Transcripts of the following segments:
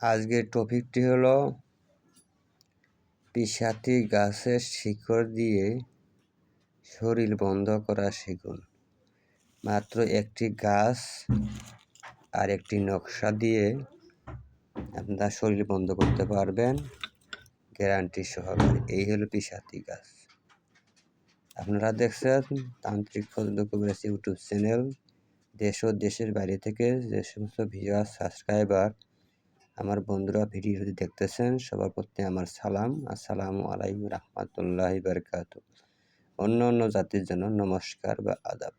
আজকের টপিকটি হলো পিসাতি গাছের শিকড় দিয়ে শরীর বন্ধ করা শিখুন মাত্র একটি গাছ আর একটি নকশা দিয়ে আপনার শরীর বন্ধ করতে পারবেন, গ্যারান্টি সহকারে। এই হলো পিসাতি গাছ। আপনারা দেখছেন তান্ত্রিক ফজল কবিরাজ ইউটিউব চ্যানেল। দেশ ও দেশের বাইরে থেকে যে সমস্ত ভিউয়ার সাবস্ক্রাইবার আমার বন্ধুরা ভিডিও যদি দেখতেছেন, সবার প্রতি আমার সালাম। আসসালামু আলাইকুম রহমতুল্লাহ বারকাত অন্য অন্য জাতির জন্য নমস্কার বা আদাব।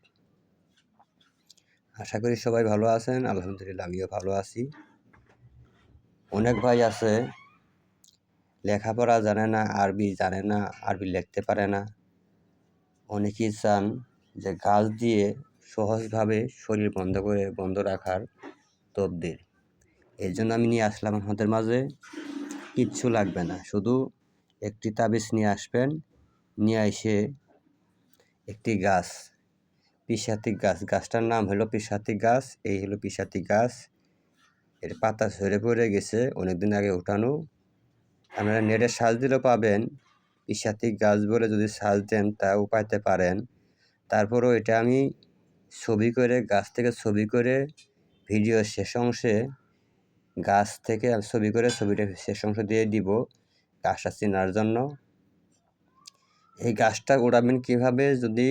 আশা করি সবাই ভালো আছেন, আলহামদুলিল্লাহ আমিও ভালো আছি। অনেক ভাই আছে, লেখাপড়া জানে না, আরবি জানে না, আরবি লিখতে পারে না। অনেকেই চান যে গাছ দিয়ে সহজভাবে শরীর বন্ধ করে, বন্ধ রাখার তবদির এই জন্য আমি নিয়ে আসলাম আমাদের মাঝে। কিচ্ছু লাগবে না, শুধু একটি তাবিজ নিয়ে আসবেন, নিয়ে এসে একটি গাছ পিসাতি গাছ, গাছটার নাম হলো পিসাতি গাছ, এই হলো পিসাতি গাছ। এর পাতা ঝরে পড়ে গেছে, অনেকদিন আগে উঠানো আপনারা নেটে সাজ দিলেও পাবেন পিসাতি গাছ বলে যদি সাজ দেন তাও পাইতে পারেন। তারপরও এটা আমি ছবি করে, গাছ থেকে ছবি করে ভিডিও শেষ অংশে গাছ থেকে ছবি করে ছবিটা শেষ অংশ দিয়ে দিব গাছটা চেনার জন্য। এই গাছটা উড়াবেন কীভাবে যদি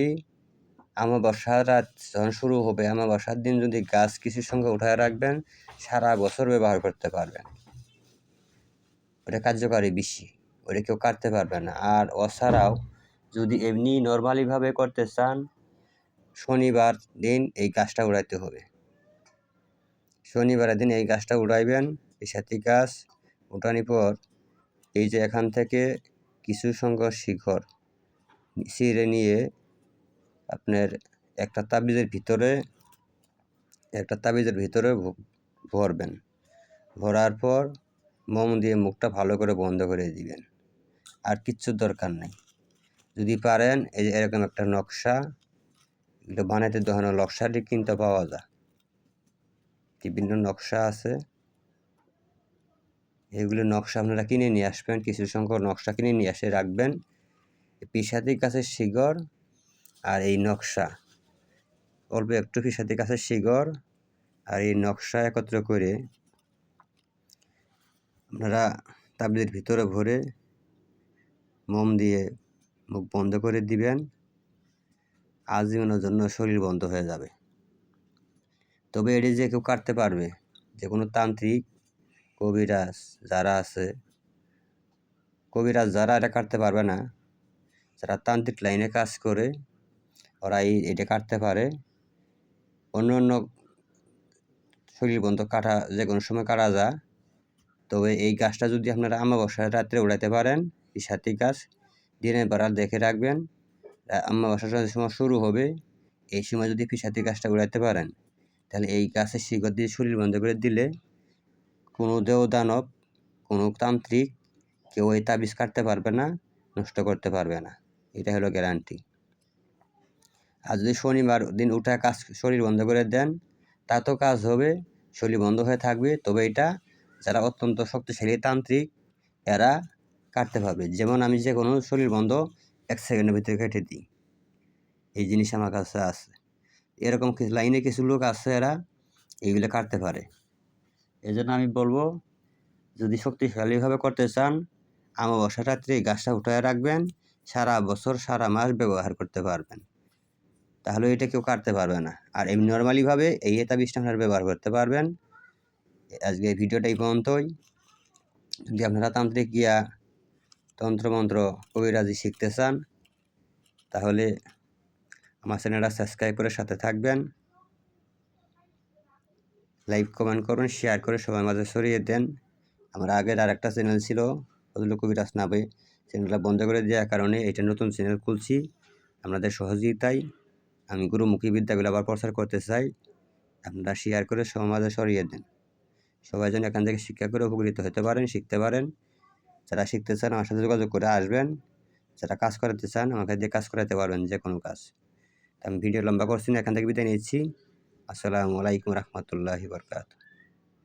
বসার রাত যখন শুরু হবে বসার দিন যদি গাছ কিছুর সঙ্গে উঠায় রাখবেন, সারা বছর ব্যবহার করতে পারবেন। ওটা কার্যকারী বেশি, ওটা কেউ কাটতে পারবে না। আর অছাড়াও যদি এমনি নর্মালিভাবে করতে চান, শনিবার দিন এই গাছটা উড়াইতে হবে। শনিবারের দিন এই গাছটা উড়াইবেন, এই সাথী গাছ উঠানোর পর এই যে এখান থেকে কিছু সংখ্যক শিখর ছিঁড়ে নিয়ে আপনার একটা তাবিজের ভিতরে, একটা তাবিজের ভিতরে ভরবেন। ভরার পর মোম দিয়ে মুখটা ভালো করে বন্ধ করে দিবেন। আর কিচ্ছু দরকার নেই। যদি পারেন, এই যে এরকম একটা নকশা এগুলো বানাইতে ধরনের নকশাটি কিনতে পাওয়া যায়। বিভিন্ন নকশা আছে? এগুলো নকশা আপনারা কিনে নিয়ে আসবেন, কিছু সংখ্যক নকশা কিনে নিয়ে এসে রাখবেন। পিসাদির কাছে শিগর আর এই নকশা। অল্প একটু পিসাদির কাছে শিগর আর এই নকশা একত্র করে আপনারা তাবলির ভিতরে ভরে মোম দিয়ে মুখ বন্ধ করে দিবেন। আজীবনের জন্য শরীর বন্ধ হয়ে যাবে। তবে এটি যে কেউ কাটতে পারবে, যে কোনো তান্ত্রিক, কবিরাজ যারা আছে, কবিরাজ যারা এটা কাটতে পারবে না, যারা তান্ত্রিক লাইনে কাজ করে, ওরা এই এটা কাটতে পারে। অন্য অন্য শরীর বন্ধ কাটা, যে কোনো সময় কাটা যায় তবে এই গাছটা যদি আপনারা আমাবস্যার রাত্রে উড়াইতে পারেন, এই গাছ দিনের বেলা দেখে রাখবেন। আমাবস্যার সময় শুরু হবে, এই সময় যদি পিসাতি গাছটা উড়াইতে পারেন তাহলে এই গাছের শিকড় দিয়ে শরীর বন্ধ করে দিলে কোনো দেহ দানব কোনো তান্ত্রিক কেউ এই তাবিজ কাটতে পারবে না, নষ্ট করতে পারবে না। এটা হলো গ্যারান্টি আর যদি শনিবার দিন উঠে কাজ শরীর বন্ধ করে দেন তাতেও কাজ হবে, শরীর বন্ধ হয়ে থাকবে। তবে এটা যারা অত্যন্ত শক্তিশালী তান্ত্রিক, এরা কাটতে পারবে। যেমন আমি যে কোনো শরীর বন্ধ এক সেকেন্ডের ভিতরে কেটে দিই। এই জিনিস আমার কাছে আছে। এরকম কিছু, লাইনে কিছু লোক আছে এরা এইগুলো কাটতে পারে। এই জন্য আমি বলব, যদি শক্তিশালীভাবে করতে চান আমাবস্যা রাত্রে গাছটা উঠায় রাখবেন, সারা বছর, সারা মাস ব্যবহার করতে পারবেন। তাহলে এটা কেউ কাটতে পারবে না। আর এমনি নর্মালিভাবে এই এটা বিষটা আপনারা ব্যবহার করতে পারবেন। আজকে এই ভিডিওটা এই পর্যন্তই। যদি আপনারা তান্ত্রিক গিয়া তন্ত্রমন্ত্র, কবিরাজি শিখতে চান, তাহলে আমার চ্যানেলটা সাবস্ক্রাইব করে সাথে থাকবেন। লাইক কমেন্ট করুন শেয়ার করে সবার মাঝে সরিয়ে দেন। আমার আগের আর একটা চ্যানেল ছিল ফজল কবিরাজ নাবে চ্যানেলটা বন্ধ করে দেওয়ার কারণে এটা নতুন চ্যানেল খুলছি। আপনাদের সহযোগিতায় আমি গুরুমুখী বিদ্যাগুলো আবার প্রচার করতে চাই। আপনারা শেয়ার করে সবার মাঝে সরিয়ে দেন। সবাই যেন এখান থেকে শিক্ষা করে উপকৃত হতে পারেন, শিখতে পারেন। যারা শিখতে চান আমার সাথে যোগাযোগ করে আসবেন। যারা কাজ করাতে চান আমাকে দিয়ে কাজ করাতে পারবেন যে কোনো কাজ। আমি ভিডিও লম্বা করছি না এখান থেকে বিদায় নিচ্ছি। আসসালামু আলাইকুম রহমতুল্লাহি বরকাত